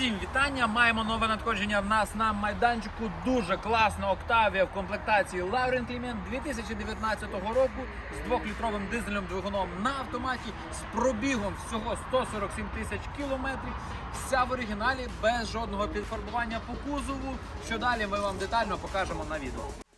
Всім вітання! Маємо нове надходження в нас на майданчику. Дуже класна Октавія в комплектації Lauren Clement 2019 року з двохлітровим дизельним двигуном на автоматі з пробігом всього 147 тисяч кілометрів. Вся в оригіналі без жодного підфарбування по кузову. Що далі ми вам детально покажемо на відео.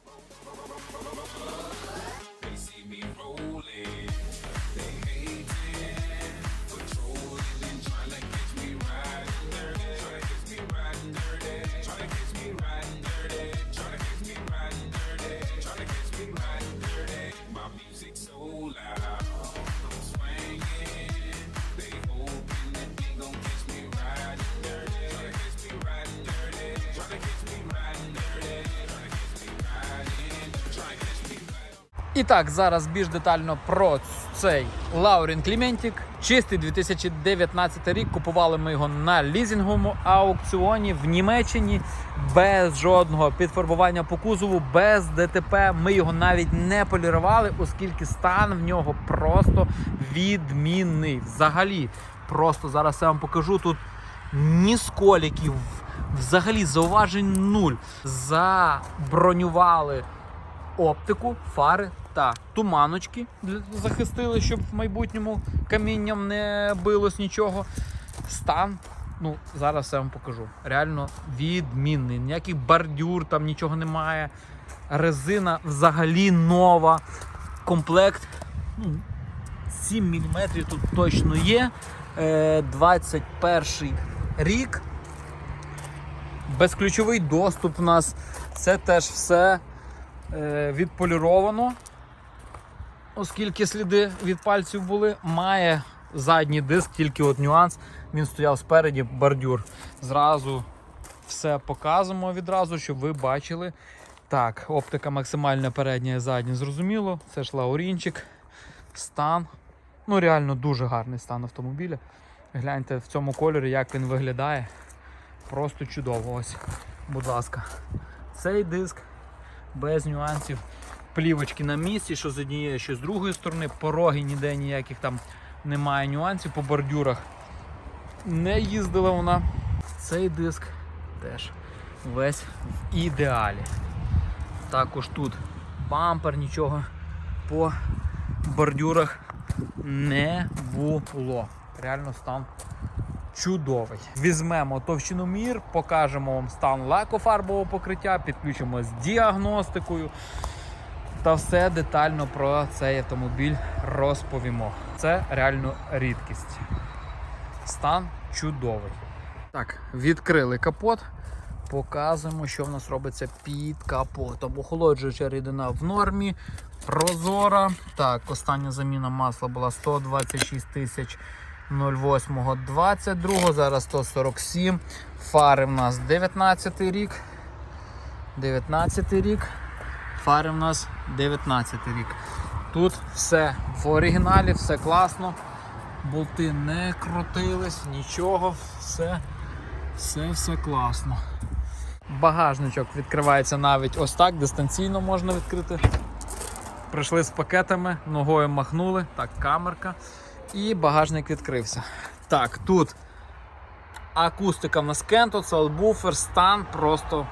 І так, зараз більш детально про цей Lauren Кліментік. Чистий 2019 рік. Купували ми його на лізінговому аукціоні в Німеччині без жодного підфарбування по кузову, без ДТП. Ми його навіть не полірували, оскільки стан в нього просто відмінний. Взагалі, просто зараз я вам покажу тут ні сколіків, взагалі зауважень нуль. Забронювали оптику, фари та туманочки захистили, щоб в майбутньому камінням не билось нічого. Стан, ну, зараз я вам покажу. Реально відмінний. Ніяких бордюр, там нічого немає. Резина взагалі нова. Комплект ну, 7 мм тут точно є. Е, 21 рік. Безключовий доступ у нас. Це теж все е, відполіровано, оскільки сліди від пальців були. Має задній диск, тільки от нюанс. Він стояв спереді, бордюр. Зразу все показуємо відразу, щоб ви бачили. Так, оптика максимальна передня і задня, зрозуміло. Це ж лаурінчик, стан. Ну, реально дуже гарний стан автомобіля. Гляньте в цьому кольорі, як він виглядає. Просто чудово. Ось, будь ласка. Цей диск без нюансів. Плівочки на місці, що з однієї, що з другої сторони. Пороги ніде ніяких там немає нюансів по бордюрах. Не їздила вона. Цей диск теж весь в ідеалі. Також тут бампер, нічого по бордюрах не було. Реально стан чудовий. Візьмемо товщину мір, покажемо вам стан лакофарбового покриття, підключимо з діагностикою та все детально про цей автомобіль розповімо. Це реально рідкість. Стан чудовий. Так, відкрили капот. Показуємо, що в нас робиться під капотом. Охолоджуюча рідина в нормі, прозора. Так, остання заміна масла була 126 тисяч 08.22, зараз 147. Фари в нас 19 рік. 19 рік. Фари в нас 19 рік. Тут все в оригіналі, все класно. Болти не крутились, нічого, все, все, все класно. Багажничок відкривається навіть ось так, дистанційно можна відкрити. Прийшли з пакетами, ногою махнули, так, камерка. І багажник відкрився. Так, тут акустика в нас кенто, салбуфер, стан просто.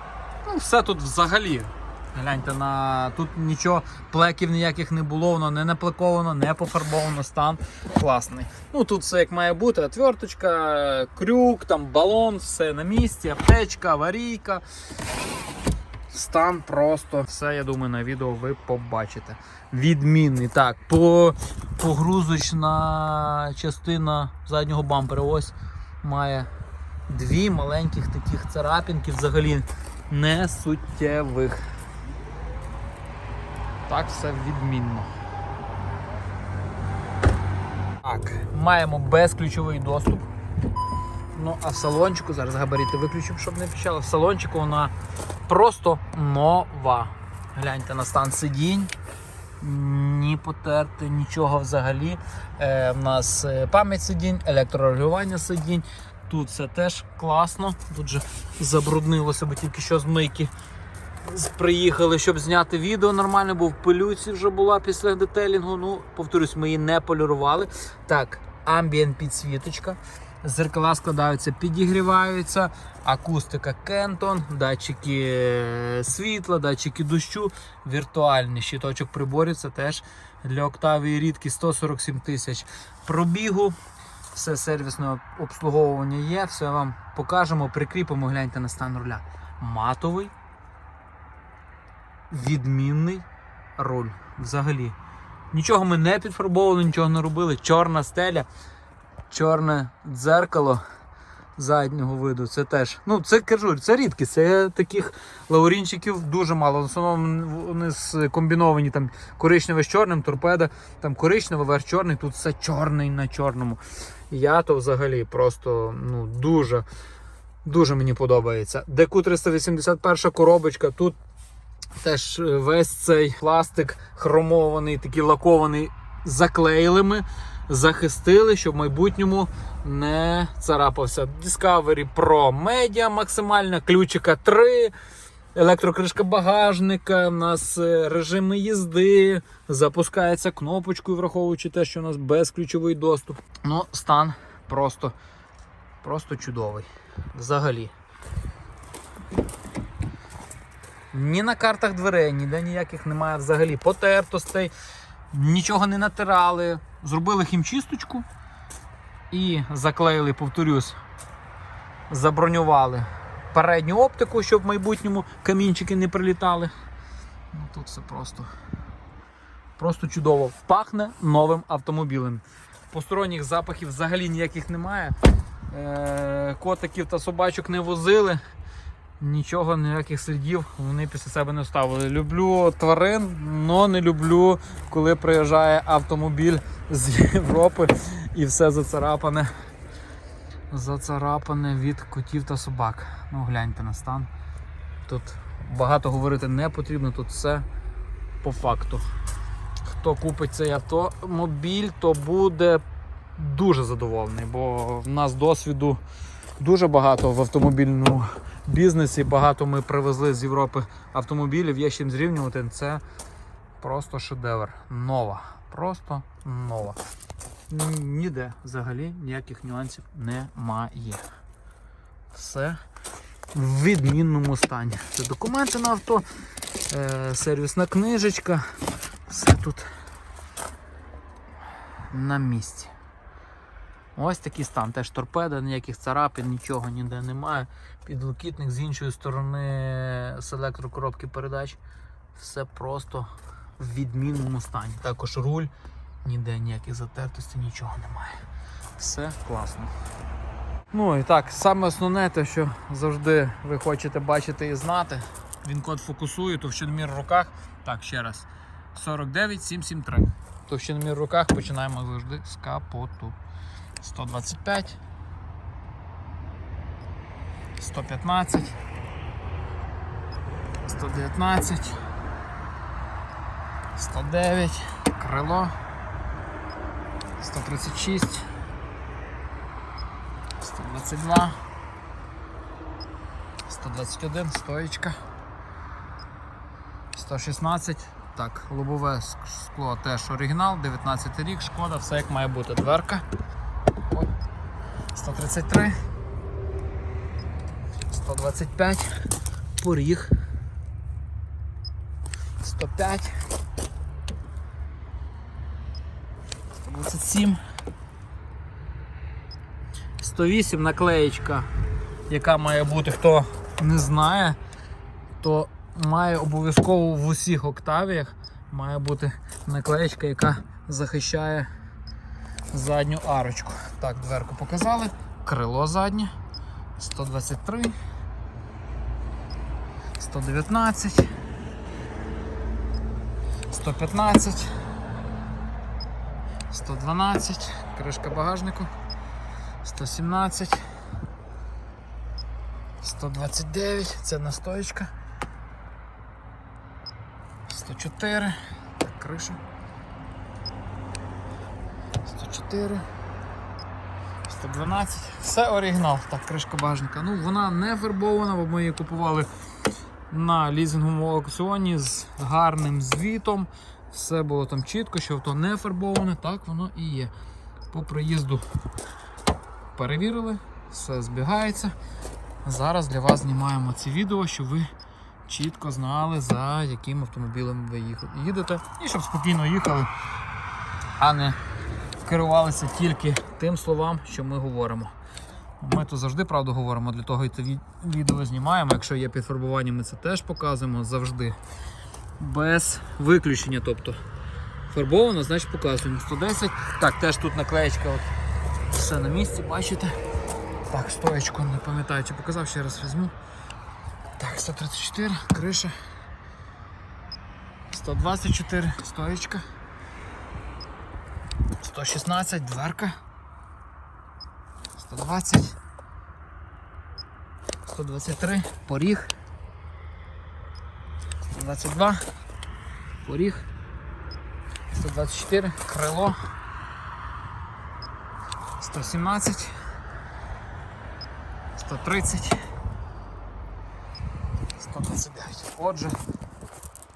Ну, все тут взагалі. Гляньте, на тут нічого, плеків ніяких не було, воно не наплековано, не пофарбовано, стан класний. Ну тут все як має бути, отверточка, крюк, там балон, все на місці, аптечка, аварійка. Стан просто все, я думаю, на відео ви побачите. Відмінний. Так, по, погрузочна частина заднього бампера ось має дві маленьких таких царапінки, взагалі не суттєвих. Так, все відмінно. Так, маємо безключовий доступ. Ну, а в салончику, зараз габарити виключимо, щоб не піщало. В салончику вона просто нова. Гляньте на стан сидінь. Ні потерти, нічого взагалі. Е, в нас е, пам'ять сидінь, електрорегулювання сидінь. Тут все теж класно. Тут же забруднилося, бо тільки що з мийки приїхали, щоб зняти відео нормально, бо в пилюці вже була після детелінгу. Ну, повторюсь, ми її не полірували. Так, амбієнт підсвіточка. Зеркала складаються, підігріваються, акустика Кентон, датчики е, світла, датчики дощу, віртуальний щиточок приборів. Це теж для Octavia рідкі 147 тисяч пробігу. Все сервісне обслуговування є, все вам покажемо, прикріпимо, гляньте на стан руля. Матовий, відмінний руль. Взагалі. Нічого ми не підфарбовували, нічого не робили. Чорна стеля, чорне дзеркало заднього виду. Це теж. Ну, це кажу, це рідкість. Це таких лаурінчиків дуже мало. В основному вони скомбіновані там коричневе з чорним, торпеда, там коричневе, верх чорний, тут все чорний на чорному. Я то взагалі просто ну, дуже, дуже мені подобається. ДК 381 коробочка. Тут теж е, весь цей пластик хромований, такий лакований, заклеїли ми, захистили, щоб в майбутньому не царапався. Discovery Pro Media максимальна, ключика 3. Електрокришка багажника, у нас е, режими їзди, запускається кнопочкою, враховуючи те, що у нас безключовий доступ. Ну, стан просто, просто чудовий. Взагалі. Ні на картах дверей, ніде ніяких немає взагалі потертостей, нічого не натирали. Зробили хімчисточку і заклеїли, повторюсь, забронювали передню оптику, щоб в майбутньому камінчики не прилітали. Ну, Тут все просто, просто чудово. Пахне новим автомобілем. Посторонніх запахів взагалі ніяких немає. Е, Котиків та собачок не возили. Нічого, ніяких слідів вони після себе не оставили. Люблю тварин, але не люблю, коли приїжджає автомобіль з Європи і все зацарапане. Зацарапане від котів та собак. Ну, гляньте на стан. Тут багато говорити не потрібно, тут все по факту. Хто купить цей автомобіль, то буде дуже задоволений, бо в нас досвіду дуже багато в автомобільному бізнесі. Багато ми привезли з Європи автомобілів, є з чим зрівнювати. Це просто шедевр. Нова. Просто нова. Ніде взагалі ніяких нюансів немає. Все в відмінному стані. Це документи на авто, е, сервісна книжечка. Все тут на місці. Ось такий стан. Теж торпеда, ніяких царапин, нічого ніде немає. Підлокітник з іншої сторони з електрокоробки передач. Все просто в відмінному стані. Також руль, ніде ніяких затертостей, нічого немає. Все класно. Ну і так, саме основне те, що завжди ви хочете бачити і знати. Він код фокусує, товщиномір в руках. Так, ще раз. 49773. Товщиномір в руках починаємо завжди з капоту. 125, 115, 119, 109, крило, 136, 122, 121, стоїчка, 116. Так, лобове скло теж оригінал, 19 рік, шкода, все як має бути. Дверка. 133, 125, поріг, 105, 127, 108 наклеєчка, яка має бути, хто не знає, то має обов'язково в усіх октавіях має бути наклеєчка, яка захищає задню арочку. Так, дверку показали. Крило заднє. 123. 119. 115. 112. Кришка багажнику. 117. 129. Це настоечка. 104. Так, криша. 4. 112. Все оригінал. Так, кришка багажника. Ну, Вона не вербована, бо ми її купували на лізинговому аукціоні з гарним звітом. Все було там чітко, що авто не фарбоване, так воно і є. По приїзду перевірили, все збігається. Зараз для вас знімаємо це відео, щоб ви чітко знали, за яким автомобілем ви їдете. І щоб спокійно їхали, а не керувалися тільки тим словам, що ми говоримо. Ми тут завжди правду говоримо, для того і це відео знімаємо. Якщо є підфарбування, ми це теж показуємо завжди. Без виключення. тобто Фарбовано, значить показуємо. 110. Так, теж тут наклеєчка от все на місці, бачите? Так, стоєчку, не пам'ятаю, чи показав, ще раз візьму. Так, 134, криша. 124, стоєчка. 116, дверка. 120. 123, поріг. 122, поріг. 124, крило. 117. 130. 129. Отже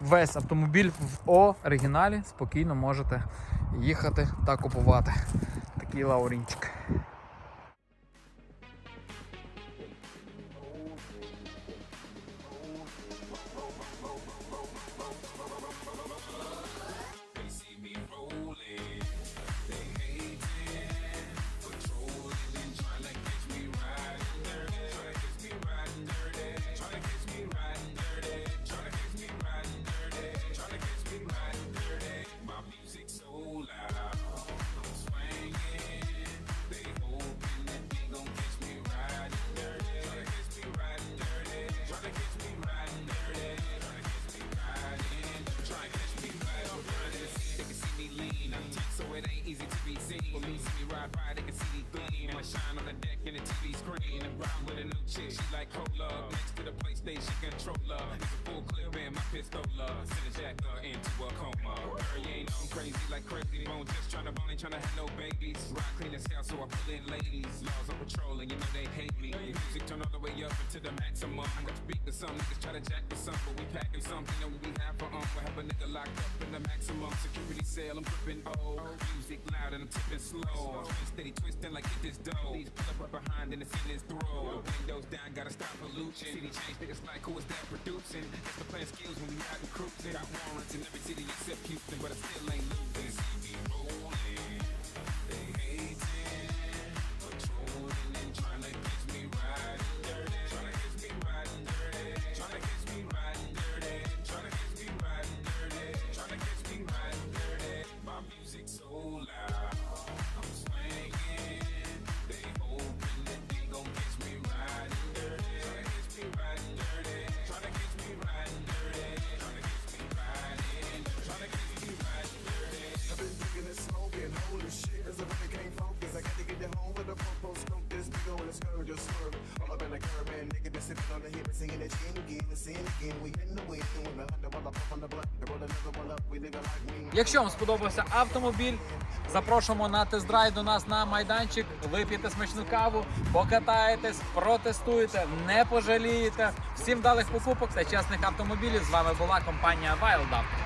весь автомобіль в оригіналі спокійно можете їхати та купувати. Такий лаурінчик. chick. She black controller next to the PlayStation controller. It's a full clip in my pistola. Send a jacker into a coma. Girl, you ain't on crazy like crazy bone. Just tryna to bone, ain't trying have no babies. Ride clean as hell, so I pull in ladies. Laws on patrol, and you know they hate me. Music turn all the way up into the maximum. I got to beat to some niggas try to jack to some, but we packing something and we have for um. We have a nigga locked up in the maximum security cell. I'm gripping oh, music loud and I'm tipping slow. Steady twisting like hit this dough. Please pull up right behind and it's in his throat. Windows down, gotta stop pollution. City change, niggas like who is that producing? Just the plan skills when we out and cruising. Got warrants in every city except Houston, but I still ain't losing. See me rolling. get it in again and sin again. We in the wind and we're under roll up on the blood. Roll another one up, we nigga like me. Якщо вам сподобався автомобіль, запрошуємо на тест-драйв до нас на майданчик. Вип'єте смачну каву, покатаєтесь, протестуєте, не пожалієте. Всім вдалих покупок та чесних автомобілів. З вами була компанія Wild Auto.